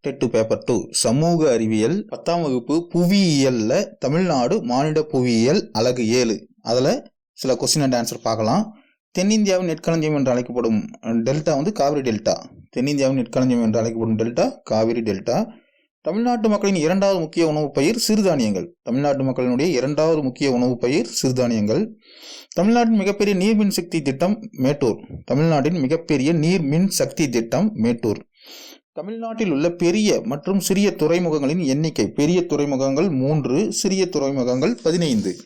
TET paper two சமூக அறிவியல் பத்தாம் வகுப்பு புவியியல்ல தமிழ்நாடு மாநில புவியியல் அலகு ஏழு. அதில் சில கொஸ்டின் அண்ட் ஆன்சர் பார்க்கலாம். தென்னிந்தியாவின் நெற்களஞ்சியம் என்று அழைக்கப்படும் டெல்டா வந்து காவிரி டெல்டா. தென்னிந்தியாவின் நெற்களஞ்சியம் என்று அழைக்கப்படும் டெல்டா காவிரி டெல்டா. தமிழ்நாட்டு மக்களின் இரண்டாவது முக்கிய உணவுப் பயிர் சிறுதானியங்கள். தமிழ்நாட்டு மக்களினுடைய இரண்டாவது முக்கிய உணவுப் பயிர் சிறுதானியங்கள். தமிழ்நாட்டின் மிகப்பெரிய நீர்மின் சக்தி திட்டம் மேட்டூர். தமிழ்நாட்டின் மிகப்பெரிய நீர்மின் சக்தி திட்டம் மேட்டூர். தமிழ்நாட்டில் உள்ள பெரிய மற்றும் சிறிய துறைமுகங்களின் எண்ணிக்கை. பெரிய துறைமுகங்கள் மூன்று சிறிய துறைமுகங்கள் பதினைந்து.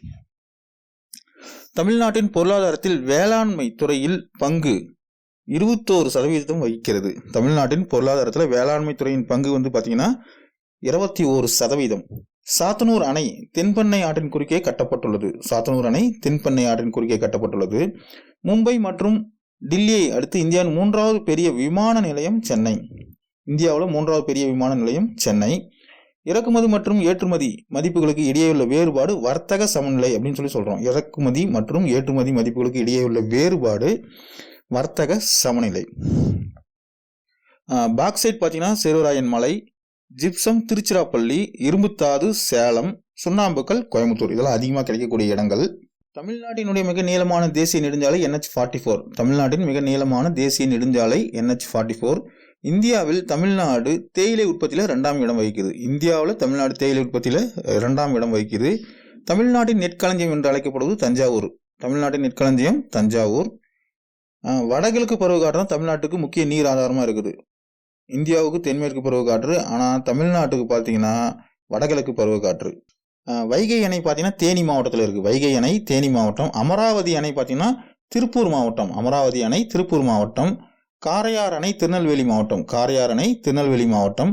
தமிழ்நாட்டின் பொருளாதாரத்தில் வேளாண்மை துறையில் பங்கு இருபத்தோரு சதவீதம் வகிக்கிறது. தமிழ்நாட்டின் பொருளாதாரத்தில் வேளாண்மை துறையின் பங்கு வந்து பார்த்தீங்கன்னா இருபத்தி ஓரு சதவீதம். சாத்தனூர் அணை தென்பெண்ணை ஆற்றின் குறுக்கே கட்டப்பட்டுள்ளது. சாத்தனூர் அணை தென்பெண்ணை ஆற்றின் குறுக்கே கட்டப்பட்டுள்ளது. மும்பை மற்றும் டில்லியை அடுத்து இந்தியாவின் மூன்றாவது பெரிய விமான நிலையம் சென்னை. இந்தியாவில் மூன்றாவது பெரிய விமான நிலையம் சென்னை. இறக்குமதி மற்றும் ஏற்றுமதி மதிப்புகளுக்கு இடையேயுள்ள வேறுபாடு வர்த்தக சமநிலை அப்படின்னு சொல்லி சொல்கிறோம் இறக்குமதி மற்றும் ஏற்றுமதி மதிப்புகளுக்கு இடையேயுள்ள வேறுபாடு வர்த்தக சமநிலை. பாக்சைட் பார்த்தீங்கன்னா சேருராயன் மலை ஜிப்சம் திருச்சிராப்பள்ளி இரும்புத்தாது சேலம் சுண்ணாம்புக்கல் கோயம்புத்தூர். இதெல்லாம் அதிகமாக கிடைக்கக்கூடிய இடங்கள். தமிழ்நாட்டினுடைய மிக நீளமான தேசிய நெடுஞ்சாலை என்ஹெச் ஃபார்ட்டி ஃபோர். தமிழ்நாட்டின் மிக நீளமான தேசிய நெடுஞ்சாலை என்ஹெச் ஃபார்ட்டி ஃபோர். இந்தியாவில் தமிழ்நாடு தேயிலை உற்பத்தியில் ரெண்டாம் இடம் வகிக்குது. இந்தியாவில் தமிழ்நாடு தேயிலை உற்பத்தியில் ரெண்டாம் இடம் வகிக்குது. தமிழ்நாட்டின் நெற்களஞ்சியம் என்று அழைக்கப்படுவது தஞ்சாவூர். தமிழ்நாட்டின் நெற்களஞ்சியம் தஞ்சாவூர். வடகிழக்கு பருவக்காற்று தான் தமிழ்நாட்டுக்கு முக்கிய நீர் ஆதாரமாக இருக்குது. இந்தியாவுக்கு தென்மேற்கு பருவக்காற்று ஆனால் தமிழ்நாட்டுக்கு பார்த்தீங்கன்னா வடகிழக்கு பருவக்காற்று வைகை அணை பார்த்தீங்கன்னா தேனி மாவட்டத்தில் இருக்குது வைகை அணை தேனி மாவட்டம். அமராவதி அணை பார்த்தீங்கன்னா திருப்பூர் மாவட்டம். அமராவதி அணை திருப்பூர் மாவட்டம். காரையார் அணை திருநெல்வேலி மாவட்டம். காரையார் அணை திருநெல்வேலி மாவட்டம்.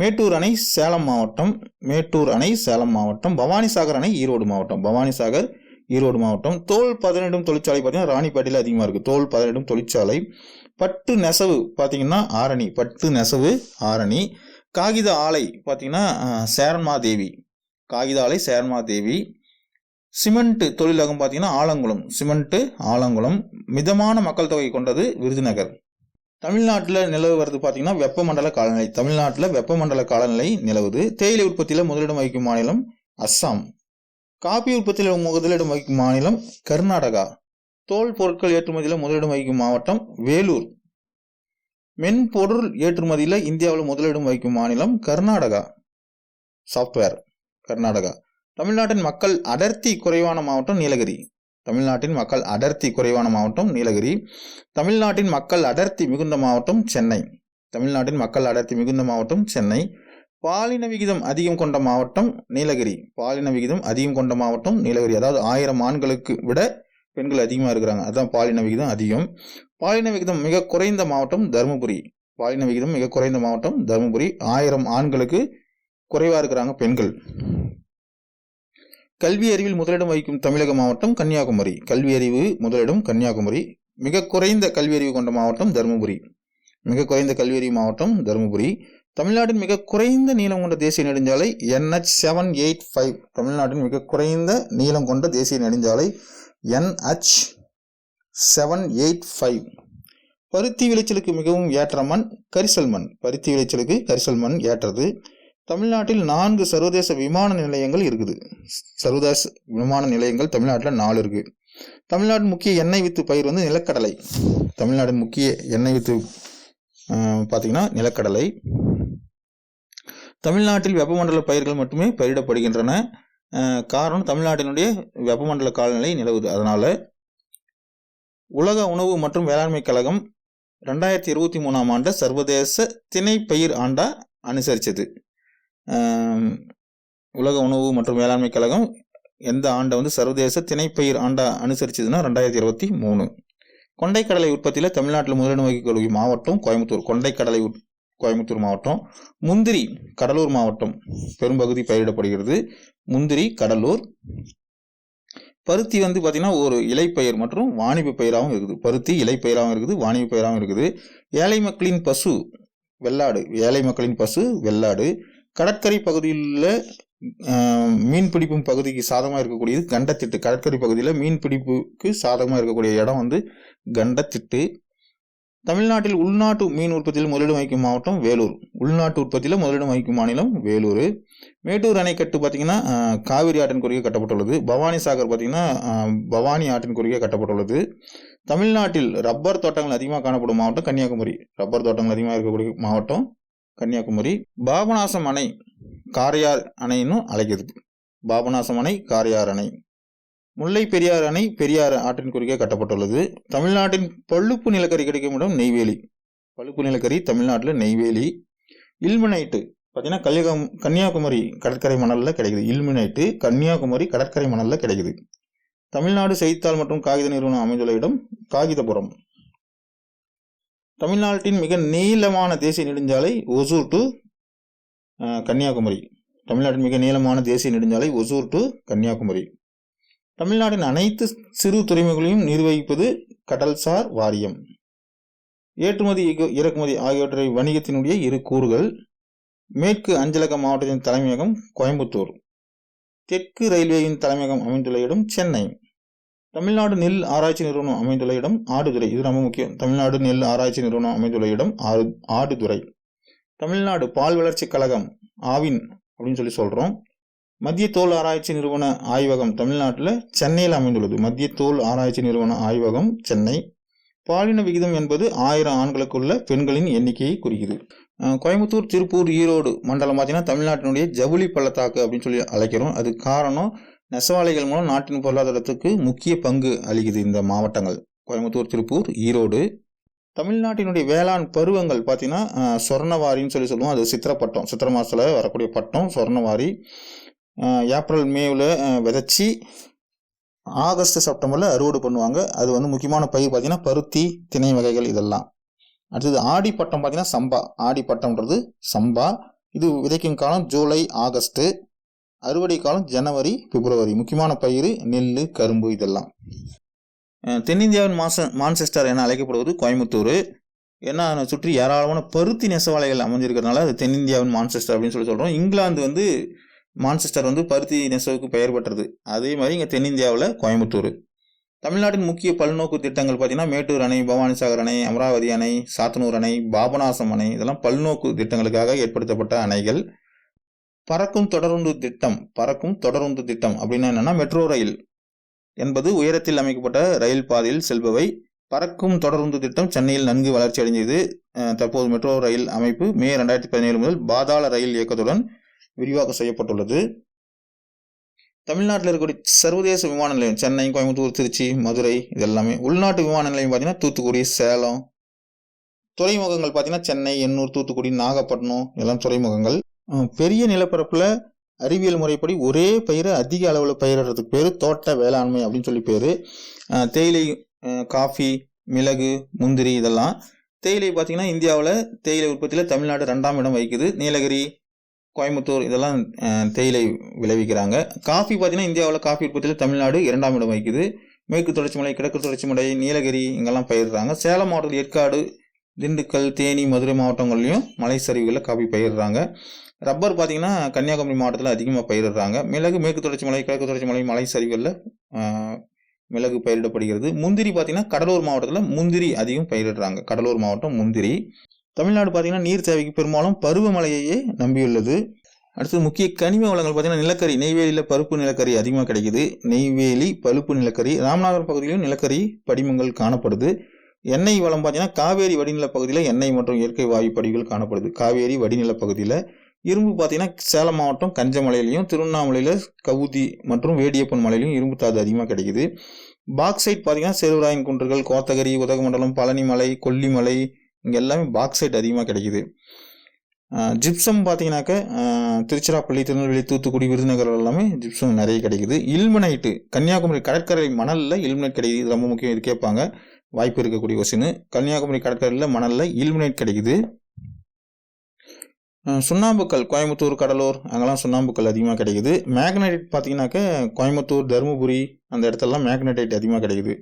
மேட்டூர் அணை சேலம் மாவட்டம். மேட்டூர் அணை சேலம் மாவட்டம். பவானிசாகர் அணை ஈரோடு மாவட்டம். பவானிசாகர் ஈரோடு மாவட்டம். தோல் பதினெண்டும் தொழிற்சாலை பார்த்தீங்கன்னா ராணிப்பேட்டையில் அதிகமாக இருக்குது தோல் பதினெண்டும் தொழிற்சாலை. பட்டு நெசவு பார்த்தீங்கன்னா ஆரணி. பட்டு நெசவு ஆரணி. காகித ஆலை பார்த்தீங்கன்னா சேரன்மாதேவி காகித ஆலை சேரன்மாதேவி சிமெண்ட் தொழிலகம் பார்த்தீங்கன்னா ஆலங்குளம். சிமெண்ட்டு ஆலங்குளம். மிதமான மக்கள் தொகை கொண்டது விருதுநகர். தமிழ்நாட்டில் நிலவு பார்த்தீங்கன்னா வெப்பமண்டல காலநிலை. தமிழ்நாட்டில் வெப்பமண்டல காலநிலை நிலவுது. தேயிலை உற்பத்தியில் முதலிடம் வகிக்கும் மாநிலம் அஸ்ஸாம். காபி உற்பத்தியில் முதலிடம் வகிக்கும் மாநிலம் கர்நாடகா. தோல் பொருட்கள் ஏற்றுமதியில் முதலிடம் வகிக்கும் மாவட்டம் வேலூர். மென்பொருள் ஏற்றுமதியில் இந்தியாவில் முதலிடம் வகிக்கும் மாநிலம் கர்நாடகா. சாஃப்ட்வேர் கர்நாடகா. தமிழ்நாட்டின் மக்கள் அடர்த்தி குறைவான மாவட்டம் நீலகிரி. தமிழ்நாட்டின் மக்கள் அடர்த்தி குறைவான மாவட்டம் நீலகிரி. தமிழ்நாட்டின் மக்கள் அடர்த்தி மிகுந்த மாவட்டம் சென்னை. தமிழ்நாட்டின் மக்கள் அடர்த்தி மிகுந்த மாவட்டம் சென்னை. பாலின விகிதம் அதிகம் கொண்ட மாவட்டம் நீலகிரி. பாலின விகிதம் அதிகம் கொண்ட மாவட்டம் நீலகிரி. அதாவது ஆயிரம் ஆண்களுக்கு விட பெண்கள் அதிகமாக இருக்கிறாங்க. அதுதான் பாலின விகிதம் அதிகம். பாலின விகிதம் மிக குறைந்த மாவட்டம் தருமபுரி. பாலின விகிதம் மிக குறைந்த மாவட்டம் தருமபுரி. ஆயிரம் ஆண்களுக்கு குறைவாக இருக்கிறாங்க பெண்கள். கல்வி அறிவில் முதலிடம் வகிக்கும் தமிழக மாவட்டம் கன்னியாகுமரி. கல்வி அறிவு முதலிடம் கன்னியாகுமரி. மிக குறைந்த கல்வி அறிவு கொண்ட மாவட்டம் தருமபுரி. மிக குறைந்த கல்வி அறிவு மாவட்டம் தருமபுரி. தமிழ்நாட்டின் மிக குறைந்த நீளம் கொண்ட தேசிய நெடுஞ்சாலை என்ஹெச் செவன் எயிட் ஃபைவ். தமிழ்நாட்டின் மிக குறைந்த நீளம் கொண்ட தேசிய நெடுஞ்சாலை என்ஹெச் செவன் எயிட் ஃபைவ். பருத்தி விளைச்சலுக்கு மிகவும் ஏற்ற மண் கரிசல் மண். பருத்தி விளைச்சலுக்கு கரிசல் மண் ஏற்றது. தமிழ்நாட்டில் நான்கு சர்வதேச விமான நிலையங்கள் இருக்குது. சர்வதேச விமான நிலையங்கள் தமிழ்நாட்டில் நாலு இருக்கு. தமிழ்நாட்டின் முக்கிய எண்ணெய் வித்து பயிர் வந்து நிலக்கடலை. தமிழ்நாட்டின் முக்கிய எண்ணெய் வித்து பார்த்திங்கன்னா நிலக்கடலை. தமிழ்நாட்டில் வெப்பமண்டல பயிர்கள் மட்டுமே பயிரிடப்படுகின்றன. காரணம் தமிழ்நாட்டினுடைய வெப்பமண்டல காலநிலை நிலவுது. அதனால் உலக உணவு மற்றும் வேளாண்மை கழகம் ரெண்டாயிரத்தி இருபத்தி மூணாம் ஆண்டு சர்வதேச திணை பயிர் ஆண்டா அனுசரித்தது உலக உணவு மற்றும் வேளாண்மை கழகம் எந்த ஆண்டை வந்து சர்வதேச திணைப்பயிர் ஆண்டா அனுசரிச்சதுன்னா ரெண்டாயிரத்தி இருபத்தி மூணு. கொண்டைக்கடலை உற்பத்தியில் தமிழ்நாட்டில் முதலிடம் வகிக்கக்கூடிய மாவட்டம் கோயம்புத்தூர். கொண்டைக்கடலை கோயம்புத்தூர் மாவட்டம். முந்திரி கடலூர் மாவட்டம். பெரும்பகுதி பயிரிடப்படுகிறது. முந்திரி கடலூர். பருத்தி வந்து பார்த்தீங்கன்னா ஒரு இலைப்பயிர் மற்றும் வாணிப பயிராகவும் இருக்குது. பருத்தி இலைப்பயிராகவும் இருக்குது வாணிப பயிராகவும் இருக்குது. ஏழை மக்களின் பசு வெள்ளாடு. ஏழை மக்களின் பசு வெள்ளாடு. கடற்கரை பகுதியில் உள்ள மீன் பிடிப்பும் பகுதிக்கு சாதகமாக இருக்கக்கூடியது கண்டத்திட்டு. கடற்கரை பகுதியில் மீன் பிடிப்புக்கு சாதகமாக இருக்கக்கூடிய இடம் வந்து கண்டத்திட்டு. தமிழ்நாட்டில் உள்நாட்டு மீன் உற்பத்தியில் முதலிடம் வகிக்கும் மாவட்டம் வேலூர். உள்நாட்டு உற்பத்தியில் முதலிடம் வகிக்கும் மாநிலம் வேலூர். மேட்டூர் அணைக்கட்டு பார்த்தீங்கன்னா காவிரி ஆற்றின் குறுக்கே கட்டப்பட்டுள்ளது. பவானி சாகர் பார்த்தீங்கன்னா பவானி ஆற்றின் குறுக்கே கட்டப்பட்டுள்ளது. தமிழ்நாட்டில் ரப்பர் தோட்டங்கள் அதிகமாக காணப்படும் மாவட்டம் கன்னியாகுமரி. ரப்பர் தோட்டங்கள் அதிகமாக இருக்கக்கூடிய மாவட்டம் கன்னியாகுமரி பாபநாசம் அணை காரையார் அணைன்னு அழைக்கிறது பாபநாசம் அணை காரையார் அணை. முல்லை பெரியார் அணை பெரியார் ஆற்றின் குறுக்கே கட்டப்பட்டுள்ளது. தமிழ்நாட்டின் பழுப்பு நிலக்கரி கிடைக்கும் இடம் நெய்வேலி. பழுப்பு நிலக்கரி தமிழ்நாட்டில் நெய்வேலி. இல்மினைட்டு பார்த்தீங்கன்னா கல்யாகம் கன்னியாகுமரி கடற்கரை மணலில் கிடைக்குது. இல்மினைட்டு கன்னியாகுமரி கடற்கரை மணலில் கிடைக்குது. தமிழ்நாடு செய்தித்தாள் மற்றும் காகித நிறுவனம் அமைந்துள்ள இடம் காகிதபுரம். தமிழ்நாட்டின் மிக நீளமான தேசிய நெடுஞ்சாலை ஒசூர் டு கன்னியாகுமரி. தமிழ்நாட்டின் மிக நீளமான தேசிய நெடுஞ்சாலை ஒசூர் டு கன்னியாகுமரி. தமிழ்நாட்டின் அனைத்து சிறு துறைமுகங்களையும் நிர்வகிப்பது கடல்சார் வாரியம். ஏற்றுமதி இறக்குமதி ஆகியவற்றை வணிகத்தினுடைய இரு கூறுகள் மேற்கு அஞ்சலக மாவட்டத்தின் தலைமையகம் கோயம்புத்தூர். தெற்கு ரயில்வேயின் தலைமையகம் அமைந்துள்ள இடம் சென்னை. தமிழ்நாடு நெல் ஆராய்ச்சி நிறுவனம் அமைந்துள்ள இடம் ஆடுதுறை. இது ரொம்ப முக்கியம். தமிழ்நாடு நெல் ஆராய்ச்சி நிறுவனம் அமைந்துள்ள இடம் ஆடு ஆடுதுறை. தமிழ்நாடு பால் வளர்ச்சி கழகம் ஆவின் அப்படின்னு சொல்லி சொல்கிறோம் மத்திய தோல் ஆராய்ச்சி நிறுவன ஆய்வகம் தமிழ்நாட்டில் சென்னையில் அமைந்துள்ளது. மத்திய தோல் ஆராய்ச்சி நிறுவன ஆய்வகம் சென்னை. பாலின விகிதம் என்பது ஆயிரம் ஆண்களுக்குள்ள பெண்களின் எண்ணிக்கையை குறிக்குது. கோயம்புத்தூர் திருப்பூர் ஈரோடு மண்டலம் பார்த்தீங்கன்னா தமிழ்நாட்டினுடைய ஜவுளி பள்ளத்தாக்கு அப்படின்னு சொல்லி அழைக்கிறோம். அது காரணம் நெசவாளிகள் மூலம் நாட்டின் பொருளாதாரத்துக்கு முக்கிய பங்கு அளிக்குது இந்த மாவட்டங்கள். கோயம்புத்தூர் திருப்பூர் ஈரோடு. தமிழ்நாட்டினுடைய வேளாண் பருவங்கள் பார்த்தீங்கன்னா சொர்ணவாரின்னு சொல்லி சொல்லுவோம். அது சித்திரப்பட்டம். சித்திரை மாதத்தில் வரக்கூடிய பட்டம் சொர்ணவாரி. ஏப்ரல் மேவில் விதைச்சி ஆகஸ்ட் செப்டம்பரில் அறுவடை பண்ணுவாங்க. அது வந்து முக்கியமான பயிர் பார்த்தீங்கன்னா பருத்தி திணை வகைகள் இதெல்லாம். அடுத்தது ஆடி பட்டம் பார்த்தீங்கன்னா சம்பா. ஆடி பட்டம்ன்றது சம்பா. இது விதைக்கும் காலம் ஜூலை ஆகஸ்ட்டு. அறுவடை காலம் ஜனவரி பிப்ரவரி. முக்கியமான பயிர் நெல் கரும்பு இதெல்லாம். தென்னிந்தியாவின் மாச மான்செஸ்டர் என அழைக்கப்படுவது கோயம்புத்தூர். ஏன்னா சுற்றி ஏராளமான பருத்தி நெசவாலைகள் அமைஞ்சிருக்கிறதுனால அது தென்னிந்தியாவின் மான்செஸ்டர் அப்படின்னு சொல்லி சொல்கிறோம் இங்கிலாந்து வந்து மான்செஸ்டர் வந்து பருத்தி நெசவுக்கு பெயர் பெற்றது. அதே மாதிரி இங்கே தென்னிந்தியாவில் கோயம்புத்தூர். தமிழ்நாட்டின் முக்கிய பல்நோக்கு திட்டங்கள் பார்த்தீங்கன்னா மேட்டூர் அணை பவானிசாகர் அணை அமராவதி அணை சாத்தனூர் அணை பாபநாசம் அணை. இதெல்லாம் பல்நோக்கு திட்டங்களுக்காக ஏற்படுத்தப்பட்ட அணைகள். பறக்கும் தொடருந்து திட்டம் பறக்கும் தொடருந்து திட்டம் அப்படின்னா என்னன்னா மெட்ரோ ரயில் என்பது உயரத்தில் அமைக்கப்பட்ட ரயில் பாதையில் செல்பவை. பறக்கும் தொடருந்து திட்டம் சென்னையில் நன்கு வளர்ச்சி அடைந்தது. தற்போது மெட்ரோ ரயில் அமைப்பு மே ரெண்டாயிரத்தி பதினேழு முதல் பாதாள ரயில் இயக்கத்துடன் விரிவாக்கம் செய்யப்பட்டுள்ளது. தமிழ்நாட்டில் இருக்கக்கூடிய சர்வதேச விமான நிலையம் சென்னை கோயம்புத்தூர் திருச்சி மதுரை இது எல்லாமே உள்நாட்டு விமான நிலையம் பார்த்தீங்கன்னா தூத்துக்குடி சேலம். துறைமுகங்கள் பார்த்தீங்கன்னா சென்னை எண்ணூர் தூத்துக்குடி நாகப்பட்டினம் இதெல்லாம் துறைமுகங்கள். பெரிய நிலப்பரப்பில் அறிவியல் முறைப்படி ஒரே பயிரை அதிக அளவில் பயிரிடுறதுக்கு பேர் தோட்ட வேளாண்மை அப்படின்னு சொல்லி பேர். தேயிலை காஃபி மிளகு முந்திரி இதெல்லாம். தேயிலை பார்த்தீங்கன்னா இந்தியாவில் தேயிலை உற்பத்தியில் தமிழ்நாடு ரெண்டாம் இடம் வகிக்குது. நீலகிரி கோயம்புத்தூர் இதெல்லாம் தேயிலை விளைவிக்கிறாங்க. காஃபி பார்த்தீங்கன்னா இந்தியாவில் காஃபி உற்பத்தியில் தமிழ்நாடு இரண்டாம் இடம் வகிக்குது. மேற்கு தொடர்ச்சி மலை கிழக்கு தொடர்ச்சி மலை நீலகிரி இங்கெல்லாம் பயிரிடுறாங்க. சேலம் மாவட்டத்தில் ஏற்காடு திண்டுக்கல் தேனி மதுரை மாவட்டங்கள்லையும் மலை சரிவுகளில் காஃபி பயிரிடுறாங்க. ரப்பர் பார்த்தீங்கன்னா கன்னியாகுமரி மாவட்டத்தில் அதிகமாக பயிரிடுறாங்க. மிளகு மேற்கு தொடர்ச்சி மலை கிழக்கு தொடர்ச்சி மலை மலை சரிவுகளில் மிளகு பயிரிடப்படுகிறது. முந்திரி பார்த்திங்கன்னா கடலூர் மாவட்டத்தில் முந்திரி அதிகம் பயிரிடுறாங்க. கடலூர் மாவட்டம் முந்திரி. தமிழ்நாடு பார்த்தீங்கன்னா நீர் தேவைக்கு பெரும்பாலும் பருவமழையையே நம்பியுள்ளது. அடுத்தது முக்கிய கனிம வளங்கள் பார்த்தீங்கன்னா நிலக்கரி. நெய்வேலியில் பருப்பு நிலக்கரி அதிகமாக கிடைக்குது. நெய்வேலி பழுப்பு நிலக்கரி. ராமநாதபுரம் பகுதியிலும் நிலக்கரி படிமங்கள் காணப்படுது. எண்ணெய் வளம் பார்த்தீங்கன்னா காவேரி வடிநில பகுதியில் எண்ணெய் மற்றும் இயற்கை வாயு படிவுகள் காணப்படுது. காவேரி வடிநில பகுதியில் இரும்பு பார்த்தீங்கன்னா சேலம் மாவட்டம் கஞ்சமலையிலையும் திருவண்ணாமலையில் கவுதி மற்றும் வேடியப்பன் மலையிலையும் இரும்பு தாது அதிகமாக கிடைக்குது. பாக்சைட் பார்த்தீங்கன்னா செருவராயன் குன்றுகள் கோத்தகிரி உதகமண்டலம் பழனிமலை கொல்லிமலை இங்கே எல்லாமே பாக்சைட் அதிகமாக கிடைக்குது. ஜிப்சம் பார்த்தீங்கன்னாக்க திருச்சிராப்பள்ளி திருநெல்வேலி தூத்துக்குடி விருதுநகர் எல்லாமே ஜிப்சம் நிறைய கிடைக்குது. இல்மனைட்டு கன்னியாகுமரி கடற்கரை மணலில் இல்மனைட் கிடைக்குது. இது ரொம்ப முக்கியம் இது கேட்பாங்க. வாய்ப்பு இருக்கக்கூடிய கொஸ்டின் கன்னியாகுமரி கடற்கரையில் மணலில் இல்மனைட் கிடைக்குது. சுண்ணாம்புக்கல் கோயம்புத்தூர் கடலூர் அங்கெல்லாம் சுண்ணாம்புக்கல் அதிகமாக கிடைக்குது. மேக்னடைட் பார்த்தீங்கன்னாக்க கோயம்புத்தூர் தருமபுரி அந்த இடத்துலலாம் மேக்னடைட் அதிகமாக கிடைக்குது.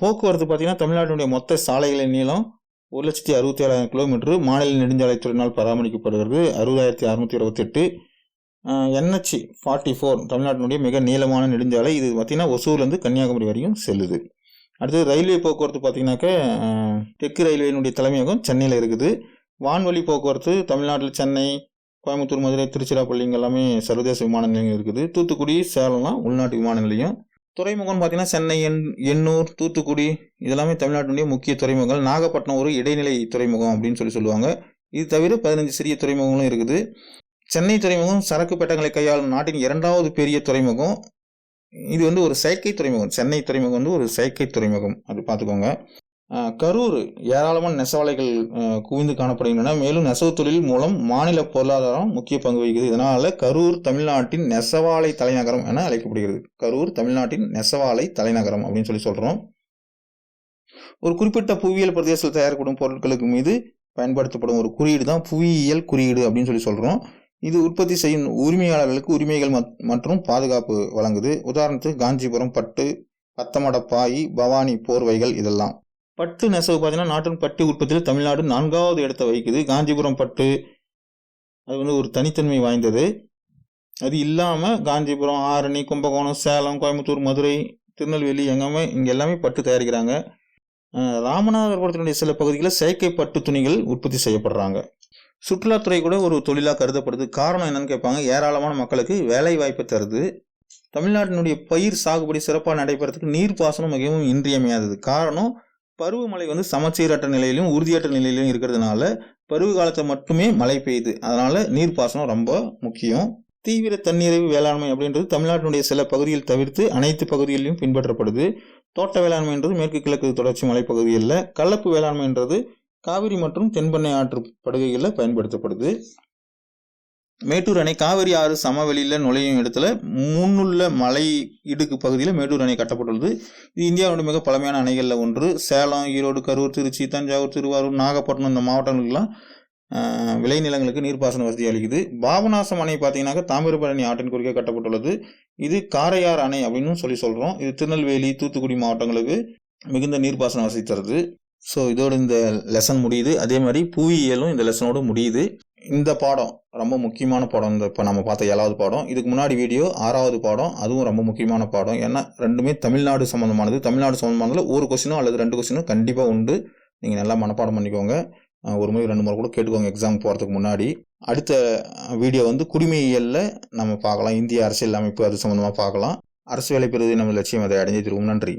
போக்குவரத்து பார்த்தீங்கன்னா தமிழ்நாட்டினுடைய மொத்த சாலைகளின் நீளம் ஒரு லட்சத்தி அறுபத்தி ஏழாயிரம் கிலோமீட்டர். மாநில நெடுஞ்சாலைத்துறையினால் பராமரிக்கப்படுகிறது அறுபதாயிரத்தி அறுநூத்தி இருபத்தெட்டு. என்ஹெச் ஃபார்ட்டி ஃபோர் தமிழ்நாட்டினுடைய மிக நீளமான நெடுஞ்சாலை. இது பார்த்தீங்கன்னா ஒசூர்லேருந்து கன்னியாகுமரி வரையும் செல்லுது. அடுத்தது ரயில்வே போக்குவரத்து பார்த்தீங்கன்னாக்கா தெற்கு ரயில்வேனுடைய தலைமையகம் சென்னையில் இருக்குது. வான்வழி போக்குவரத்து தமிழ்நாட்டில் சென்னை கோயம்புத்தூர் மதுரை திருச்சிராப்பள்ளி எல்லாமே சர்வதேச விமான நிலையம் இருக்குது. தூத்துக்குடி சேலம்லாம் உள்நாட்டு விமான நிலையம். துறைமுகம்னு பார்த்தீங்கன்னா சென்னை எண் எண்ணூர் தூத்துக்குடி இதெல்லாமே தமிழ்நாட்டினுடைய முக்கிய துறைமுகங்கள். நாகப்பட்டினம் ஒரு இடைநிலை துறைமுகம் அப்படின்னு சொல்லி சொல்லுவாங்க. இது தவிர பதினஞ்சு சிறிய துறைமுகங்களும் இருக்குது. சென்னை துறைமுகம் சரக்கு பெட்டங்களை கையாளும் நாட்டின் இரண்டாவது பெரிய துறைமுகம். இது வந்து ஒரு செயற்கை துறைமுகம். சென்னை துறைமுகம் வந்து ஒரு செயற்கை துறைமுகம். அது பார்த்துக்கோங்க. கரூர் ஏராளமான நெசவாலைகள் குவிந்து காணப்படுகின்றன. மேலும் நெசவு தொழில் மூலம் மாநில பொருளாதாரம் முக்கிய பங்கு வகிக்குது இதனால் கரூர் தமிழ்நாட்டின் நெசவாலை தலைநகரம் என அழைக்கப்படுகிறது. கரூர் தமிழ்நாட்டின் நெசவாலை தலைநகரம் அப்படின்னு சொல்லி சொல்கிறோம் ஒரு குறிப்பிட்ட புவியியல் பிரதேசத்தில் தயாரிக்கப்படும் பொருட்களுக்கு மீது பயன்படுத்தப்படும் ஒரு குறியீடு தான் புவியியல் குறியீடு அப்படின்னு சொல்லி சொல்கிறோம் இது உற்பத்தி செய்யும் உரிமையாளர்களுக்கு உரிமைகள் மத்- மற்றும் பாதுகாப்பு வழங்குது. உதாரணத்துக்கு காஞ்சிபுரம் பட்டு பத்தமடப்பாய் பவானி போர்வைகள் இதெல்லாம். பட்டு நெசவு பார்த்தீங்கன்னா நாட்டின் பட்டு உற்பத்தியில் தமிழ்நாடு நான்காவது இடத்தை வகிக்குது. காஞ்சிபுரம் பட்டு அது வந்து ஒரு தனித்தன்மை வாய்ந்தது. அது இல்லாமல் காஞ்சிபுரம் ஆரணி கும்பகோணம் சேலம் கோயம்புத்தூர் மதுரை திருநெல்வேலி எங்கேயுமே இங்கே எல்லாமே பட்டு தயாரிக்கிறாங்க. ராமநாதபுரத்தினுடைய சில பகுதிகளில் செயற்கை பட்டு துணிகள் உற்பத்தி செய்யப்படுறாங்க. சுற்றுலாத்துறை கூட ஒரு தொழிலாக கருதப்படுது. காரணம் என்னன்னு கேட்பாங்க. ஏராளமான மக்களுக்கு வேலை வாய்ப்பை தருது. தமிழ்நாட்டினுடைய பயிர் சாகுபடி சிறப்பாக நடைபெறதுக்கு நீர்ப்பாசனம் மிகவும் இன்றியமையாதது. காரணம் பருவமழை வந்து சமச்சீரற்ற நிலையிலும் உறுதியற்ற நிலையிலும் இருக்கிறதுனால பருவ காலத்தில் மட்டுமே மழை பெய்யுது. அதனால நீர்ப்பாசனம் ரொம்ப முக்கியம். தீவிர தண்ணீரைவு வேளாண்மை அப்படின்றது தமிழ்நாட்டினுடைய சில பகுதியில் தவிர்த்து அனைத்து பகுதிகளிலும் பின்பற்றப்படுது. தோட்ட வேளாண்மைன்றது மேற்கு கிழக்கு தொடர்ச்சி மலைப்பகுதிகளில் கலப்பு வேளாண்மைன்றது காவிரி மற்றும் தென்பெண்ணை ஆற்று படுகைகளில் பயன்படுத்தப்படுது. மேட்டூர் அணை காவிரி ஆறு சமவெளியில் நுழையும் இடத்துல முன்னுள்ள மலை இடுக்கு பகுதியில் மேட்டூர் அணை கட்டப்பட்டுள்ளது. இது இந்தியாவோட மிக பழமையான அணைகளில் ஒன்று. சேலம் ஈரோடு கரூர் திருச்சி தஞ்சாவூர் திருவாரூர் நாகப்பட்டினம் இந்த மாவட்டங்களுக்கெல்லாம் விளைநிலங்களுக்கு நீர்ப்பாசன வசதி அளிக்குது. பாபநாசம் அணை பார்த்தீங்கன்னாக்கா தாமிரபரணி ஆற்றின் குறுக்கே கட்டப்பட்டுள்ளது. இது காரையார் அணை அப்படின்னு சொல்லி சொல்கிறோம் இது திருநெல்வேலி தூத்துக்குடி மாவட்டங்களுக்கு மிகுந்த நீர்ப்பாசன வசதி தருது. ஸோ இதோட இந்த லெசன் முடியுது. அதே மாதிரி புவியியலும் இந்த லெசனோட முடியுது. இந்த பாடம் ரொம்ப முக்கியமான பாடம். இந்த இப்போ நம்ம பார்த்த ஏழாவது பாடம். இதுக்கு முன்னாடி வீடியோ ஆறாவது பாடம் அதுவும் ரொம்ப முக்கியமான பாடம். ஏன்னா ரெண்டுமே தமிழ்நாடு சம்மந்தமானது தமிழ்நாடு சம்மந்தமானதில் ஒரு கொஸ்டினோ அல்லது ரெண்டு கொஸ்டினோ கண்டிப்பாக உண்டு. நீங்கள் நல்லா மனப்பாடம் பண்ணிக்கோங்க. ஒரு முறை ரெண்டு முறை கூட கேட்டுக்கோங்க எக்ஸாம் போகிறதுக்கு முன்னாடி. அடுத்த வீடியோ வந்து குடிமையியலில் நம்ம பார்க்கலாம். இந்திய அரசியல் அமைப்பு அது சம்மந்தமாக பார்க்கலாம். அரசு வேலை பெறுவது நம்ம லட்சியம் அதை அடைஞ்சு திருவும் நன்றி.